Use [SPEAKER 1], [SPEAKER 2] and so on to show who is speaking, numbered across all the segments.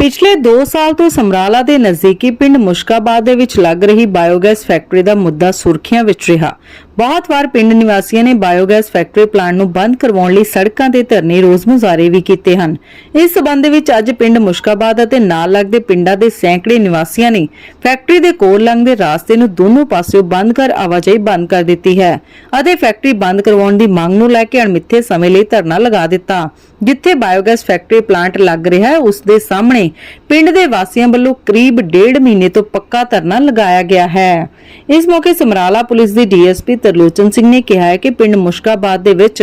[SPEAKER 1] ਪਿਛਲੇ 2 ਸਾਲ ਤੋਂ ਸਮਰਾਲਾ ਦੇ ਨਜ਼ਦੀਕੀ ਪਿੰਡ ਮੁਸ਼ਕਾਬਾਦ ਦੇ ਵਿੱਚ ਲੱਗ ਰਹੀ ਬਾਇਓਗੈਸ ਫੈਕਟਰੀ ਦਾ ਮੁੱਦਾ ਸੁਰਖੀਆਂ ਵਿੱਚ ਰਿਹਾ। ਬਹੁਤ ਵਾਰ ਪਿੰਡ ਨਿਵਾਸੀਆਂ ਨੇ ਬਾਇਓਗੈਸ ਫੈਕਟਰੀ ਪਲਾਂਟ ਨੂੰ ਬੰਦ ਕਰਵਾਉਣ ਲਈ ਸੜਕਾਂ ਤੇ ਧਰਨੇ ਰੋਜ਼ ਮੁਜ਼ਾਹਰੇ ਵੀ ਕੀਤੇ ਹਨ। ਇਸ ਸਬੰਧ ਵਿੱਚ ਅੱਜ ਪਿੰਡ ਮੁਸ਼ਕਾਬਾਦ ਅਤੇ ਨਾਲ ਲੱਗਦੇ ਪਿੰਡਾਂ ਦੇ ਸੈਂਕੜੇ ਨਿਵਾਸੀਆਂ ਨੇ ਫੈਕਟਰੀ ਦੇ ਕੋਲ ਲੰਘਦੇ ਰਾਸਤੇ ਨੂੰ ਦੋਨੋਂ ਪਾਸਿਓਂ ਬੰਦ ਕਰ ਆਵਾਜਾਈ ਬੰਦ ਕਰ ਦਿੱਤੀ ਹੈ ਅਤੇ ਫੈਕਟਰੀ ਬੰਦ ਕਰਵਾਉਣ ਦੀ ਮੰਗ ਨੂੰ ਲੈ ਕੇ ਅਣਮਿੱਥੇ ਸਮੇਂ ਲਈ ਧਰਨਾ ਲਗਾ ਦਿੱਤਾ। ਜਿੱਥੇ ਬਾਇਓਗੈਸ ਫੈਕਟਰੀ ਪਲਾਂਟ ਲੱਗ ਰਿਹਾ ਹੈ, ਉਸ ਦੇ ਸਾਹਮਣੇ ਪਿੰਡ ਦੇ ਵਾਸੀਆਂ ਵੱਲੋਂ ਕਰੀਬ ਡੇਢ ਮਹੀਨੇ ਤੋਂ ਪੱਕਾ ਧਰਨਾ ਲਗਾਇਆ ਗਿਆ ਹੈ। ਇਸ ਮੌਕੇ ਸਮਰਾਲਾ ਪੁਲਿਸ ਦੇ ਡੀਐਸਪੀ ਤਰਲੋਚਨ ਸਿੰਘ ਨੇ ਕਿਹਾ ਹੈ ਕਿ ਪਿੰਡ ਮੁਸ਼ਕਾਬਾਦ ਦੇ ਵਿੱਚ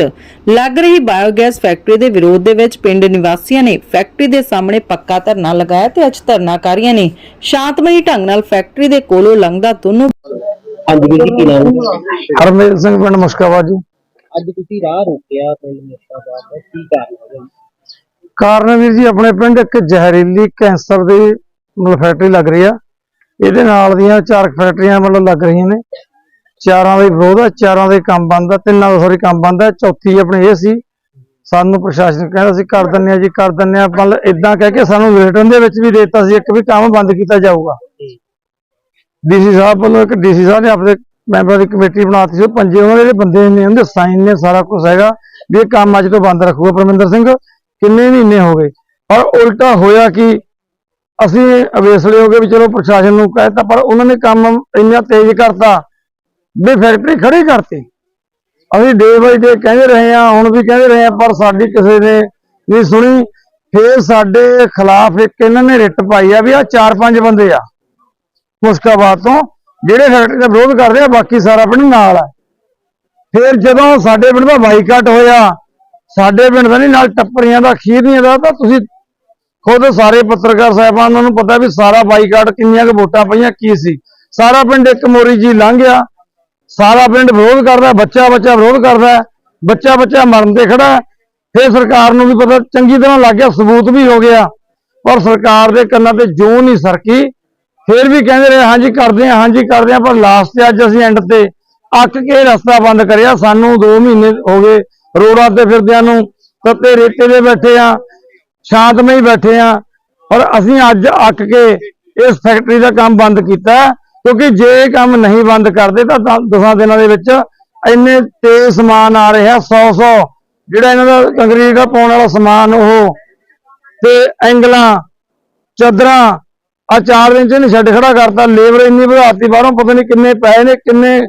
[SPEAKER 1] ਲੱਗ ਰਹੀ ਬਾਇਓਗੈਸ ਫੈਕਟਰੀ ਦੇ ਵਿਰੋਧ ਦੇ ਵਿੱਚ ਪਿੰਡ ਨਿਵਾਸੀਆਂ ਨੇ ਫੈਕਟਰੀ ਦੇ ਸਾਹਮਣੇ ਪੱਕਾ ਧਰਨਾ ਲਗਾਇਆ ਤੇ ਅੱਜ ਧਰਨਾਕਾਰੀਆਂ ਨੇ ਸ਼ਾਂਤਮਈ ਢੰਗ ਨਾਲ ਫੈਕਟਰੀ ਦੇ ਕੋਲੋਂ ਲੰਘਦਾ ਦੋਨੋਂ
[SPEAKER 2] ਹਾਂਜੀ ਵੀਰ ਜੀ ਕੀ ਨਾਮ ਹੈ?
[SPEAKER 3] ਹਰਮੇਲ ਸਿੰਘ ਪਿੰਡ ਮੁਸ਼ਕਾਬਾਦ ਜੀ।
[SPEAKER 2] ਅੱਜ ਤੁਸੀਂ ਰਾਹ ਰੋਕਿਆ ਪਿੰਡ ਮੁਸ਼ਕਾਬਾਦ ਦਾ ਕੀ ਕਾਰਨ ਹੈ?
[SPEAKER 3] ਕਾਰਨ ਵੀਰ ਜੀ ਆਪਣੇ ਪਿੰਡ ਇੱਕ ਜ਼ਹਿਰੀਲੀ ਕੈਂਸਰ ਦੀ ਫੈਕਟਰੀ ਲੱਗ ਰਹੀ ਆ। ਇਹਦੇ ਨਾਲ ਦੀਆਂ ਚਾਰ ਫੈਕਟਰੀਆਂ ਮਤਲਬ ਲੱਗ ਰਹੀਆਂ ਨੇ। ਚਾਰਾਂ ਦਾ ਵਿਰੋਧ ਆ, ਚਾਰਾਂ ਦੇ ਕੰਮ ਬੰਦ ਆ, ਤਿੰਨਾਂ ਦਾ ਸੌਰੀ ਕੰਮ ਬੰਦ ਆ, ਚੌਥੀ ਆਪਣੇ ਇਹ ਸੀ। ਸਾਨੂੰ ਪ੍ਰਸ਼ਾਸਨ ਕਹਿੰਦਾ ਸੀ, ਕਰ ਦਿੰਨੇ ਆ ਜੀ, ਕਰ ਦਿੰਨੇ ਆ ਮਤਲਬ ਇਦਾਂ ਕਹਿ ਕੇ ਸਾਨੂੰ ਰਿਟਰਨ ਦੇ ਵਿੱਚ ਵੀ ਦਿੱਤਾ ਸੀ, ਇੱਕ ਵੀ ਕੰਮ ਬੰਦ ਕੀਤਾ ਜਾਊਗਾ। ਡੀਸੀ ਸਾਹਿਬ ਵੱਲੋਂ ਇੱਕ, ਡੀਸੀ ਸਾਹਿਬ ਨੇ ਆਪਣੇ ਮੈਂਬਰਾਂ ਦੀ ਕਮੇਟੀ ਬਣਾਤੀ ਸੀ, ਉਹ ਪੰਜੇ ਉਹਨਾਂ ਦੇ ਬੰਦੇ ਨੇ, ਉਹਦੇ ਸਾਈਨ ਨੇ ਸਾਰਾ ਕੁਝ ਹੈਗਾ, ਵੀ ਇਹ ਕੰਮ ਅੱਜ ਤੋਂ ਬੰਦ ਰੱਖੂਗਾ ਪਰਮਿੰਦਰ ਸਿੰਘ। ਕਿੰਨੇ ਮਹੀਨੇ ਹੋ ਗਏ? ਪਰ ਉਲਟਾ ਹੋਇਆ ਕਿ ਅਸੀਂ ਅਵੇਸਲੇ ਹੋ ਗਏ ਵੀ ਚਲੋ ਪ੍ਰਸ਼ਾਸਨ ਨੂੰ ਕਹਿਤਾ ਪਰ ਉਹਨਾਂ ਨੇ ਕੰਮ ਇੰਨਾ ਤੇਜ਼ ਕਰਤਾ ਵੀ ਫੈਕਟਰੀ ਖੜੀ ਕਰਤੀ। ਅਸੀਂ ਡੇ ਬਾਈ ਡੇ ਕਹਿੰਦੇ ਰਹੇ ਆ ਹੁਣ ਵੀ ਕਹਿੰਦੇ ਰਹੇ ਆ ਪਰ ਸਾਡੀ ਕਿਸੇ ਨੇ ਨਹੀਂ ਸੁਣੀ। ਫੇਰ ਸਾਡੇ ਖਿਲਾਫ ਇੱਕ ਇਹਨਾਂ ਨੇ ਰਿਟ ਪਾਈ ਆ ਵੀ ਆ ਚਾਰ ਪੰਜ ਬੰਦੇ ਆ। ਮੁਸਕਾਬਾਦ ਤੋਂ ਜਿਹੜੇ ਫੈਕਟਰੀ ਦਾ ਵਿਰੋਧ ਕਰਦੇ ਆ, ਬਾਕੀ ਸਾਰਾ ਪਿੰਡ ਨਾਲ ਆ। ਫਿਰ ਜਦੋਂ ਸਾਡੇ ਪਿੰਡ ਦਾ ਬਾਈਕਾਟ ਹੋਇਆ, ਸਾਡੇ ਪਿੰਡ ਦਾ ਨਹੀਂ, ਨਾਲ ਟੱਪਰੀਆਂ ਦਾ, ਖੀਰਨੀਆਂ ਦਾ, ਤਾਂ ਤੁਸੀਂ ਖੁਦ ਸਾਰੇ ਪੱਤਰਕਾਰ ਸਾਹਿਬਾਨਾਂ ਨੂੰ ਪਤਾ ਵੀ ਸਾਰਾ ਬਾਈਕਾਟ ਕਿੰਨੀਆਂ ਕੁ ਵੋਟਾਂ ਪਈਆਂ, ਕੀ ਸੀ। ਸਾਰਾ ਪਿੰਡ ਇੱਕ ਮੋਰੀ ਜੀ ਲੰਘ ਗਿਆ। ਸਾਰਾ ਪਿੰਡ ਵਿਰੋਧ ਕਰਦਾ, ਬੱਚਾ ਬੱਚਾ ਵਿਰੋਧ ਕਰਦਾ, ਬੱਚਾ ਬੱਚਾ ਮਰਨ ਤੇ ਖੜਾ ਹੈ। ਫਿਰ ਸਰਕਾਰ ਨੂੰ ਵੀ ਪਤਾ, ਚੰਗੀ ਤਰ੍ਹਾਂ ਲੱਗ ਗਿਆ, ਸਬੂਤ ਵੀ ਹੋ ਗਿਆ। ਪਰ ਸਰਕਾਰ ਦੇ ਕੰਨਾਂ ਤੇ ਜੋ ਨਹੀਂ ਸਰਕੀ। ਫਿਰ ਵੀ ਕਹਿੰਦੇ ਰਹੇ, ਹਾਂਜੀ ਕਰਦੇ ਹਾਂ, ਹਾਂਜੀ ਕਰਦੇ ਹਾਂ, ਪਰ ਲਾਸਟ ਤੇ ਅੱਜ ਅਸੀਂ ਐਂਡ ਤੇ ਅੱਕ ਕੇ ਰਸਤਾ ਬੰਦ ਕਰਿਆ। ਸਾਨੂੰ 2 ਮਹੀਨੇ ਹੋ ਗਏ ਰੋਡਾਂ ਤੇ ਫਿਰਦਿਆਂ ਨੂੰ। ਤੱਤੇ ਰੇਤੇ ਦੇ ਬੈਠੇ ਆ ਸ਼ਾਂਤਮਈ ਬੈਠੇ ਆ ਪਰ ਅਸੀਂ ਅੱਜ ਅੱਕ ਕੇ ਇਸ ਫੈਕਟਰੀ ਦਾ ਕੰਮ ਬੰਦ ਕੀਤਾ। ਕਿਉਂਕਿ ਜੇ ਇਹ ਕੰਮ ਨਹੀਂ ਬੰਦ ਕਰਦੇ ਤਾਂ 10 ਦਿਨਾਂ ਦੇ ਵਿੱਚ ਇੰਨੇ ਤੇਜ਼ ਸਮਾਨ ਆ ਰਿਹਾ 100 100 ਜਿਹੜਾ ਇਹਨਾਂ ਦਾ ਕੰਕਰੀਟ ਦਾ ਪਾਉਣ ਵਾਲਾ ਸਮਾਨ ਉਹ ਤੇ ਐਂਗਲਾਂ, ਚਾਦਰਾਂ ਆ ਚਾਰ ਦਿਨ ਚ ਇਹਨੇ ਛੱਡ ਖੜਾ ਕਰਤਾ, ਲੇਬਰ ਇੰਨੀ ਵਧਾਤੀ, ਬਾਹਰੋਂ ਪਤਾ ਨਹੀਂ ਕਿੰਨੇ ਪੈਸੇ ਨੇ, ਕਿੰਨੇ,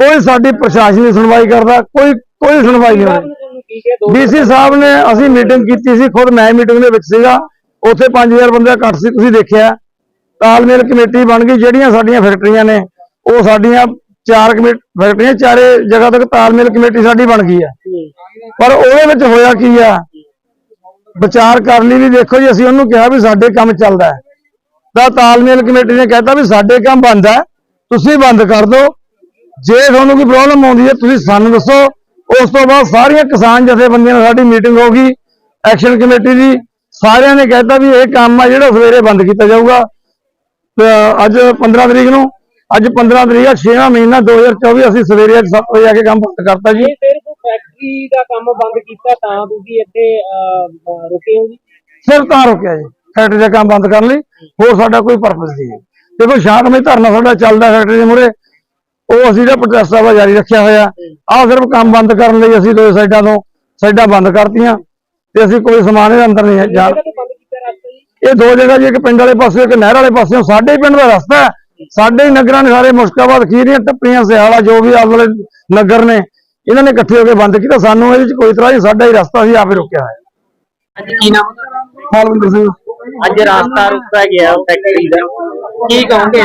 [SPEAKER 3] ਕੋਈ ਸਾਡੀ ਪ੍ਰਸ਼ਾਸਨ ਦੀ ਸੁਣਵਾਈ ਕਰਦਾ, ਕੋਈ ਕੋਈ ਸੁਣਵਾਈ ਨਹੀਂ ਹੋਈ।
[SPEAKER 2] ਤੁਹਾਨੂੰ
[SPEAKER 3] ਡੀਸੀ ਸਾਹਿਬ ਨੇ ਅਸੀਂ ਮੀਟਿੰਗ ਕੀਤੀ ਸੀ, ਖੁਦ ਮੈਂ ਮੀਟਿੰਗ ਦੇ ਵਿੱਚ ਸੀਗਾ, ਉੱਥੇ 5000 ਬੰਦਾ ਘੱਟ ਸੀ, ਤੁਸੀਂ ਦੇਖਿਆ। ਤਾਲਮੇਲ ਕਮੇਟੀ ਬਣ ਗਈ, ਜਿਹੜੀਆਂ ਸਾਡੀਆਂ ਫੈਕਟਰੀਆਂ ਨੇ, ਉਹ ਸਾਡੀਆਂ ਚਾਰ ਕਮੇਟੀ, ਫੈਕਟਰੀਆਂ ਚਾਰੇ ਜਗ੍ਹਾ ਤੱਕ ਤਾਲਮੇਲ ਕਮੇਟੀ ਸਾਡੀ ਬਣ ਗਈ ਹੈ ਪਰ ਉਹਦੇ ਵਿੱਚ ਹੋਇਆ ਕੀ ਆ? ਵਿਚਾਰ ਕਰ ਲਈ ਵੀ ਦੇਖੋ ਜੀ, ਅਸੀਂ ਉਹਨੂੰ ਕਿਹਾ ਵੀ ਸਾਡੇ ਕੰਮ ਚੱਲਦਾ ਹੈ। ਤਾਂ ਤਾਲਮੇਲ ਕਮੇਟੀ ਨੇ ਕਹਿਤਾ ਵੀ ਸਾਡੇ ਕੰਮ ਬੰਦ ਹੈ, ਤੁਸੀਂ ਬੰਦ ਕਰ ਦਿਓ। ਜੇ ਤੁਹਾਨੂੰ ਕੋਈ ਪ੍ਰੋਬਲਮ ਆਉਂਦੀ ਹੈ, ਤੁਸੀਂ ਸਾਨੂੰ ਦੱਸੋ। ਉਸ ਤੋਂ ਬਾਅਦ ਸਾਰੀਆਂ ਕਿਸਾਨ ਜਥੇਬੰਦੀਆਂ ਨਾਲ ਸਾਡੀ ਮੀਟਿੰਗ ਹੋ ਗਈ ਐਕਸ਼ਨ ਕਮੇਟੀ ਦੀ। ਸਾਰਿਆਂ ਨੇ ਕਹਿਤਾ ਵੀ ਇਹ ਕੰਮ ਆ, ਜਿਹੜਾ ਸਵੇਰੇ ਬੰਦ ਕੀਤਾ ਜਾਊਗਾ। ਅੱਜ 15 ਤਰੀਕ ਨੂੰ ਅੱਜ 15 ਤਰੀਕ ਆ 6ਵਾਂ ਮਹੀਨਾ 2024 ਅਸੀਂ ਸਵੇਰੇ ਅੱਜ 7 ਵਜੇ ਆ ਕੇ ਕੰਮ ਬੰਦ ਕਰਤਾ ਜੀ।
[SPEAKER 2] ਇਹ ਸਿਰਫ ਫੈਕਟਰੀ ਦਾ ਕੰਮ ਬੰਦ ਕੀਤਾ ਤਾਂ ਤੁਸੀਂ ਇੱਥੇ ਰੁਕੇ ਹੋ ਜੀ?
[SPEAKER 3] ਸਿਰ ਤਾਂ ਰੁਕਿਆ ਜੀ ਫੈਕਟਰੀ ਦਾ ਕੰਮ ਬੰਦ ਕਰਨ ਲਈ ਹੋਰ ਸਾਡਾ ਕੋਈ ਪਰਪਸ ਨਹੀਂ ਹੈ। ਦੇਖੋ ਸ਼ਾਂਤਮਈ ਧਰਨਾ ਸਾਡਾ ਚੱਲਦਾ ਫੈਕਟਰੀ ਦੇ ਮੂਹਰੇ ਉਹ ਅਸੀਂ ਦਾ ਪ੍ਰੋਟੈਸਟ ਆ ਜਾਰੀ ਰੱਖਿਆ ਹੋਇਆ ਆਹ ਸਿਰਫ ਕੰਮ ਬੰਦ ਕਰਨ ਲਈ ਅਸੀਂ ਦੋ ਸਾਈਡਾਂ ਤੋਂ ਸਾਈਡਾਂ ਬੰਦ ਕਰਤੀਆਂ ਤੇ ਅਸੀਂ ਕੋਈ ਸਮਾਨ ਇਹਦੇ ਅੰਦਰ ਨਹੀਂ ਜਾ
[SPEAKER 2] ਜਗ੍ਹਾ ਤੇ ਬੰਦ ਕੀਤਾ ਰਸਤਾ ਜੀ
[SPEAKER 3] ਇਹ ਦੋ ਜਗ੍ਹਾ ਜੀ ਇੱਕ ਪਿੰਡ ਵਾਲੇ ਪਾਸੇ ਇੱਕ ਨਹਿਰ ਵਾਲੇ ਪਾਸੇ ਸਾਡੇ ਹੀ ਪਿੰਡ ਦਾ ਰਸਤਾ ਹੈ। ਸਾਡੇ ਹੀ ਨਗਰਾਂ ਨੇ ਸਾਰੇ ਮੁਸ਼ਕਾਬਾਦ ਖੀਰੀਆਂ ਟੱਪੀਆਂ ਸਿਆਲਾ ਜੋ ਵੀ ਆਲ ਵਾਲੇ ਨਗਰ ਨੇ ਇਹਨਾਂ ਨੇ ਇਕੱਠੇ ਹੋ ਕੇ ਬੰਦ ਕੀਤਾ। ਸਾਨੂੰ ਇਹਦੇ ਵਿੱਚ ਕੋਈ ਤਰ੍ਹਾਂ ਨਹੀਂ ਸਾਡਾ ਹੀ ਰਸਤਾ ਸੀ ਆਪੇ ਰੁਕਿਆ ਹੋਇਆ।
[SPEAKER 2] ਅੱਜ ਕੀ ਨਾਮ?
[SPEAKER 3] ਮਾਲਵਿੰਦਰ ਸਿੰਘ।
[SPEAKER 2] ਅੱਜ ਰਾਸਤਾ ਰੁਕਾ ਗਿਆ ਫੈਕਟਰੀ ਦਾ। ਕੀ ਕਹੋਗੇ?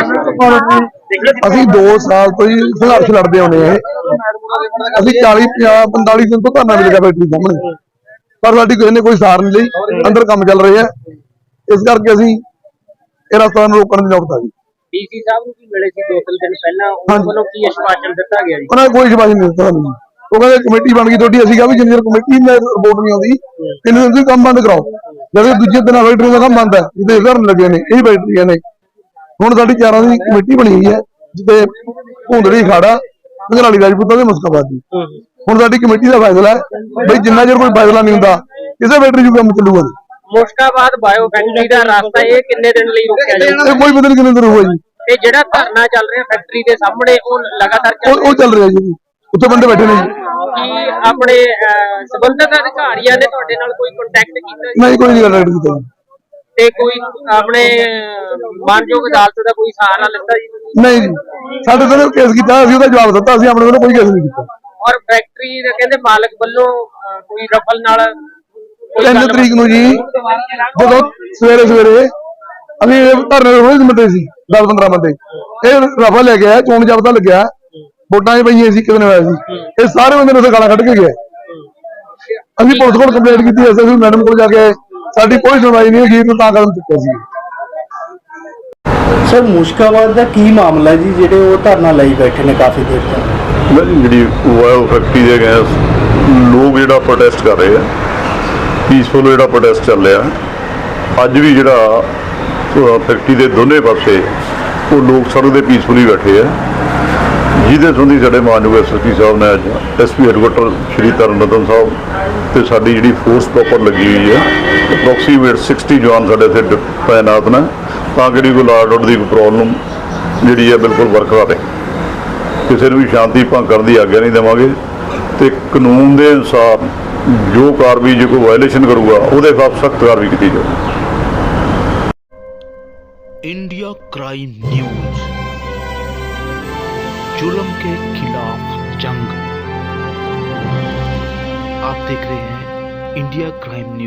[SPEAKER 4] ਅਸੀਂ 2 ਸਾਲ ਤੋਂ ਹੀ ਸੰਘਰਸ਼ ਲੜਦੇ ਆਉਂਦੇ ਆ ਅਸੀਂ 40 50 45 ਦਿਨ ਤੋਂ ਧਰਨਾ ਮਿਲ ਗਿਆ ਫੈਕਟਰੀ ਸਾਹਮਣੇ। ਪਰ ਸਾਡੀ ਕਿਸੇ ਨੇ ਕੋਈ ਸਾਰ ਨਹੀਂ ਲਈ। ਅੰਦਰ ਕੰਮ ਚੱਲ ਰਿਹਾ ਹੈ। ਇਸ ਕਰਕੇ ਅਸੀਂ ਇਹ ਰਸਤਾ ਨੂੰ ਰੋਕਣ ਦੀ ਨੌਬਤ ਆ ਗਈ।
[SPEAKER 2] ਡੀਸੀ ਸਾਹਿਬ ਨੂੰ ਵੀ ਮਿਲੇ ਸੀ ਦੋ ਤਿੰਨ ਦਿਨ ਪਹਿਲਾਂ ਉਹਨਾਂ। ਵੱਲੋਂ ਕੀ ਆਸ਼ਵਾਸਨ ਦਿੱਤਾ ਗਿਆ ਜੀ?
[SPEAKER 4] ਉਹਨਾਂ ਨੇ ਕੋਈ ਸ਼ਿਕਾਇਤ ਨਹੀਂ ਦਿੱਤਾ ਸਾਨੂੰ। ਉਹ ਕਹਿੰਦੇ ਕਮੇਟੀ ਬਣ ਗਈ ਤੁਹਾਡੀ ਅਸੀਂ ਕਿਹਾ ਵੀ ਜਿੰਨੀ ਕਮੇਟੀ ਨੇ ਰਿਪੋਰਟ ਨਹੀਂ ਆਉਂਦੀ ਕਿੰਨੇ ਦਿਨ ਤੁਸੀਂ ਕੰਮ ਬੰਦ ਕਰਾਓ। ਜਦੋਂ ਦੂਜੇ ਦਿਨ ਫੈਕਟਰੀ ਦਾ ਕੰਮ ਬੰਦ ਹੈ ਜਿਹਦੇ ਧਰਨ ਲੱਗੇ ਨੇ ਇਹ ਫੈਕਟਰੀਆਂ ਨੇ। ਹੁਣ ਸਾਡੀ ਚਾਰਾਂ ਦੀ ਕਮੇਟੀ ਬਣੀ ਹੋਈ ਹੈ ਜਿੱਤੇ ਭੁੰਦੜੀ ਖਾੜਾ ਘਰਾਲੀ ਰਾਜਪੂਤਾਂ ਦੇ ਮੁਸਕਾਬਾਦ ਦੀ। ਹੁਣ ਸਾਡੀ ਕਮੇਟੀ ਦਾ ਫੈਸਲਾ ਹੈ ਬਈ ਜਿੰਨਾ ਚਿਰ ਕੋਈ ਫੈਸਲਾ ਨਹੀਂ ਹੁੰਦਾ ਕਿਸੇ ਫੈਕਟਰੀ 'ਚ ਕੰਮ ਚੱਲੂਗਾ।
[SPEAKER 2] ਮੁਸ਼ਕਾਬਾਦ ਬਾਇਓ ਫੈਕਟਰੀ ਦਾ ਰਸਤਾ ਇਹ ਕਿੰਨੇ ਦਿਨ ਲਈ ਰੋਕਿਆ ਜਾਊਗਾ?
[SPEAKER 4] ਕੋਈ ਪਤਾ ਨਹੀਂ ਕਿੰਨੇ ਦਿਨ ਹੋਇਆ ਜੀ?
[SPEAKER 2] ਤੇ ਜਿਹੜਾ ਧਰਨਾ ਚੱਲ ਰਿਹਾ ਫੈਕਟਰੀ ਦੇ ਸਾਹਮਣੇ ਉਹ ਲਗਾਤਾਰ ਚੱਲ
[SPEAKER 4] ਉਹ ਉਹ ਚੱਲ ਰਿਹਾ ਜੀ। ਉੱਥੇ ਬੰਦੇ ਬੈਠੇ ਨੇ ਜੀ।
[SPEAKER 2] ਕੀ ਆਪਣੇ ਅਹ, ਸੰਬੰਧਿਤ ਅਧਿਕਾਰੀਆਂ ਨੇ ਤੁਹਾਡੇ ਨਾਲ ਕੋਈ ਕੰਟੈਕਟ ਕੀਤਾ ਜੀ?
[SPEAKER 4] ਨਹੀਂ ਕੋਈ ਨਹੀਂ ਗੱਲ ਕੀਤਾ। ਜੀ
[SPEAKER 2] ਤੇ ਕੋਈ ਆਪਣੇ ਅਹ, ਮਾਨਯੋਗ ਅਦਾਲਤ ਦਾ ਕੋਈ ਸਹਾਰਾ ਲਿੱਤਾ ਜੀ? ਤੁਸੀਂ?
[SPEAKER 4] ਨਹੀਂ ਜੀ। ਸਾਡੇ ਤੋਂ ਕੇਸ ਕੀਤਾ ਅਸੀਂ ਉਹਦਾ ਜਵਾਬ ਦਿੱਤਾ ਅਸੀਂ ਆਪਣੇ ਵੱਲੋਂ ਕੋਈ ਕੇਸ ਨਹੀਂ ਕੀਤਾ।
[SPEAKER 2] ਔਰ ਫੈਕਟਰੀ ਦੇ ਕਹਿੰਦੇ ਮਾਲਕ ਵੱਲੋਂ ਅਹ, ਕੋਈ ਰਫਲ ਨਾਲ ਕੋਈ
[SPEAKER 4] ਤਿੰਨ
[SPEAKER 2] ਗੱਲਬਾਤ-
[SPEAKER 4] ਤਰੀਕ ਨੂੰ ਜੀ ਜਦੋਂ ਸਵੇਰੇ ਸਵੇਰੇ ਅਸੀਂ ਇਹ ਧਰਨੇ ਦੇ ਰੋਜ਼ ਬੰਦੇ ਸੀ 10 15 ਬੰਦੇ। ਇਹ ਰਫਾ ਲੈ ਗਿਆ ਚੋਣ ਜਾਬਤਾ ਲੱਗਿਆ। ਵੋਟਾਂ 'ਚ ਪਈਆਂ ਸੀ ਕਿਤੇ ਹੋਇਆ ਸੀ। ਇਹ ਸਾਰੇ ਬੰਦੇ ਨੇ ਉੱਥੇ ਗਾਲਾਂ ਕੱਢ ਕੇ ਗਏ। ਅਸੀਂ ਪੁਲਿਸ ਕੋਲ ਕੰਪਲੇਂਟ ਕੀਤੀ ਐਸਐਸਪੀ ਮੈਡਮ ਕੋਲ ਜਾ ਕੇ ਸਾਡੀ ਕੋਈ ਸੁਣਵਾਈ ਨਹੀਂ ਹੋਈ ਤੇ ਤਾਂ ਕਦਮ ਚੁੱਕਿਆ ਸੀ।
[SPEAKER 5] ਸਰ ਮੁਸ਼ਕਾਬਾਦ ਦਾ ਕੀ ਮਾਮਲਾ ਜੀ ਜਿਹੜੇ ਉਹ ਧਰਨਾ ਲਈ ਬੈਠੇ ਨੇ ਕਾਫੀ ਦੇਰ ਤੋਂ?
[SPEAKER 6] ਨਾ ਜੀ ਜਿਹੜੀ ਵਾਇਓ ਫੈਕਟਰੀ ਦੇ ਗੈਸ ਲੋਕ ਜਿਹੜਾ ਪ੍ਰੋਟੈਸਟ ਕਰ ਰਹੇ ਆ ਪੀਸਫੁਲ ਜਿਹੜਾ ਪ੍ਰੋਟੈਸਟ ਚੱਲ ਰਿਹਾ, ਅੱਜ ਵੀ ਜਿਹੜਾ ਫੈਕਟਰੀ ਦੇ ਦੋਨੇ ਪਾਸੇ ਉਹ ਲੋਕ ਸੜਕ ਦੇ ਪੀਸਫੁਲੀ ਬੈਠੇ ਆ। ਜਿਹਦੇ ਸੰਬੰਧੀ ਸਾਡੇ ਮਾਨਯੋਗ ਐਸਐਸਪੀ ਸਾਹਿਬ ਨੇ ਅੱਜ ਐਸਪੀ ਹੈਡਕੁਆਟਰ ਸ਼੍ਰੀ ਤਰਨਤਨ ਸਾਹਿਬ ਤੇ ਸਾਡੀ ਜਿਹੜੀ ਫੋਰਸ ਪ੍ਰੋਪਰ ਲੱਗੀ ਹੋਈ ਹੈ ਅਪਰੋਕਸੀਮੇਟ 60 ਜਵਾਨ ਸਾਡੇ ਇੱਥੇ ਤਾਇਨਾਤ ਨੇ, ਤਾਂ ਕਿ ਜਿਹੜੀ ਕੋਈ ਲਾਰਡ ਆਰਡਰ ਦੀ ਕੋਈ ਪ੍ਰੋਬਲਮ ਜਿਹੜੀ ਹੈ ਬਿਲਕੁਲ ਬਰਕਰਾਰ ਰਹੇ ਕਿਸੇ ਨੂੰ ਵੀ ਸ਼ਾਂਤੀ ਭੰਗ ਕਰਨ ਦੀ ਆਗਿਆ ਨਹੀਂ ਦੇਵਾਂਗੇ ਤੇ ਕਾਨੂੰਨ ਦੇ ਅਨੁਸਾਰ ਜੋ ਕਾਰਵਾਈ ਜੇ ਕੋਈ ਵਾਇਲੇਸ਼ਨ ਕਰੂਗਾ ਉਹਦੇ ਖਿਲਾਫ ਸਖਤ ਕਾਰਵਾਈ ਕੀਤੀ ਜਾਊਗੀ
[SPEAKER 7] इंडिया क्राइम न्यूज जुल्म के खिलाफ जंग आप देख रहे हैं इंडिया क्राइम न्यूज